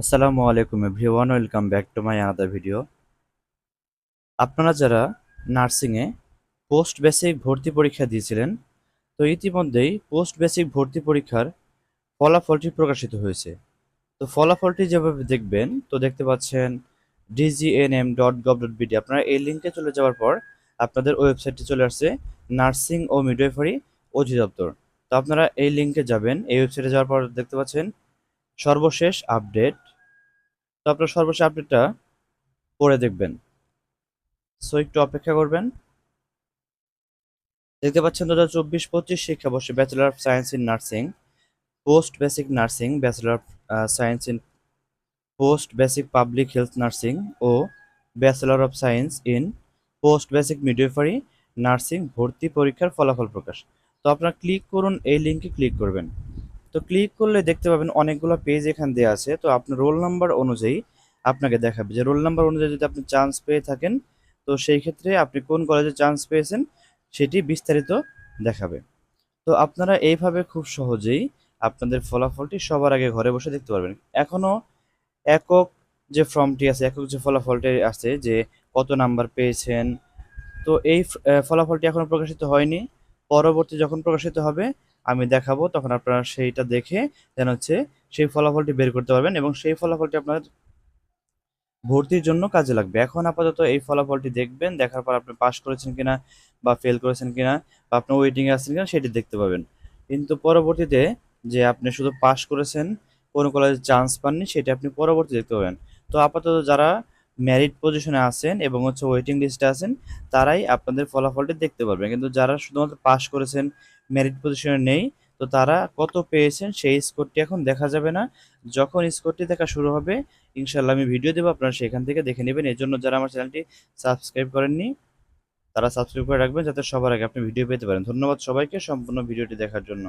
আসসালামু আলাইকুম everyone, welcome back to my another video. আপনারা যারা নার্সিংয়ে পোস্ট বেসিক ভর্তি পরীক্ষা দিয়েছিলেন, তো ইতিমধ্যেই পোস্ট বেসিক ভর্তি পরীক্ষার ফলাফলটি প্রকাশিত হয়েছে। তো ফলাফলটি যেভাবে দেখবেন, তো দেখতে পাচ্ছেন DGNM dot gov dot BD আপনারা এই লিঙ্কে চলে যাওয়ার পর আপনাদের ওয়েবসাইটটি চলে আসছে নার্সিং ও মিডওয়াইফারি অধিদপ্তর। তো আপনারা এই লিঙ্কে যাবেন, এই ওয়েবসাইটে যাওয়ার পর দেখতে পাচ্ছেন সর্বশেষ আপডেট। তো আপনার সর্বশেষ আপডেটটা পড়ে দেখবেন। সো, একটু অপেক্ষা করবেন। দেখতে পাচ্ছেন দু হাজার চব্বিশ পঁচিশ শিক্ষাবর্ষে bachelor of science in nursing post basic nursing bachelor of science in post basic public health nursing O bachelor of science in post basic midwifery nursing ভর্তি পরীক্ষার ফলাফল প্রকাশ। তো আপনারা ক্লিক করুন, এই লিঙ্কে ক্লিক করবেন। তো ক্লিক করলে দেখতে পাবেন অনেকগুলো পেজ এখান দিয়ে আছে। তো আপনার রোল নাম্বার অনুযায়ী আপনাকে দেখাবে। যে রোল নাম্বার অনুযায়ী যদি আপনি চান্স পেয়ে থাকেন, তো সেই ক্ষেত্রে আপনি কোন কলেজে চান্স পেয়েছেন সেটি বিস্তারিত দেখাবে। তো আপনারা এইভাবে খুব সহজেই আপনাদের ফলাফলটি সবার আগে ঘরে বসে দেখতে পারবেন। এখনও একক যে ফর্মটি আছে, একক যে ফলাফলটি আছে যে কত নাম্বার পেয়েছেন, তো এই ফলাফলটি এখনও প্রকাশিত হয়নি। পরবর্তী যখন প্রকাশিত হবে আমি দেখাবো, তখন আপনারা সেইটা দেখে যেন হচ্ছে সেই ফলাফলটি বের করতে পারবেন এবং সেই ফলাফলটি আপনার ভর্তির জন্য কাজে লাগবে। এখন আপাতত এই ফলাফলটি দেখবেন, দেখার পর আপনি পাস করেছেন কিনা বা ফেল করেছেন কিনা বা আপনি ওয়েটিংয়ে আছেন কিনা সেটি দেখতে পাবেন। কিন্তু পরবর্তীতে যে আপনি শুধু পাস করেছেন, কোন কলেজে চান্স পাননি, সেটা আপনি পরবর্তী দেখতে পাবেন। তো আপাতত যারা মেরিট পজিশনে আছেন এবং হচ্ছে ওয়েটিং লিস্টে আছেন, তারাই আপনাদের ফলাফলটি দেখতে পারবেন। কিন্তু যারা শুধুমাত্র পাস করেছেন মেরিট পজিশনে নেই, তো তারা কত পেয়েছেন সেই স্কোরটি এখন দেখা যাবে না। যখন স্কোরটি দেখা শুরু হবে ইনশাল্লাহ আমি ভিডিও দেবো, আপনারা সেখান থেকে দেখে নেবেন। এর জন্য যারা আমার চ্যানেলটি সাবস্ক্রাইব করেননি, তারা সাবস্ক্রাইব করে রাখবেন, যাতে সবার আগে আপনি ভিডিও পেতে পারেন। ধন্যবাদ সবাইকে সম্পূর্ণ ভিডিওটি দেখার জন্য।